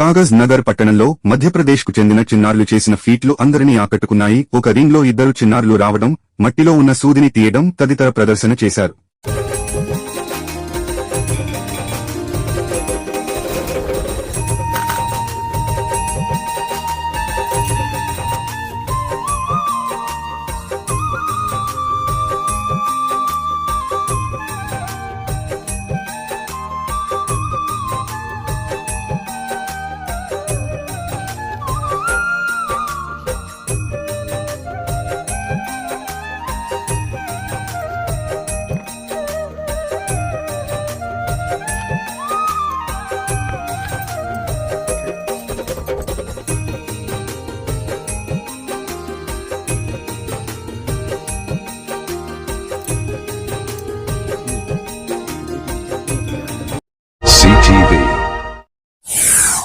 కాగజ్ నగర్ పట్టణంలో మధ్యప్రదేశ్కు చెందిన చిన్నారులు చేసిన ఫీట్లు అందరినీ ఆకట్టుకున్నాయి. ఒక రింగ్లో ఇద్దరు చిన్నారులు రావడం మట్టిలో ఉన్న సూదిని తీయడం తదితర ప్రదర్శన చేశారు. TV.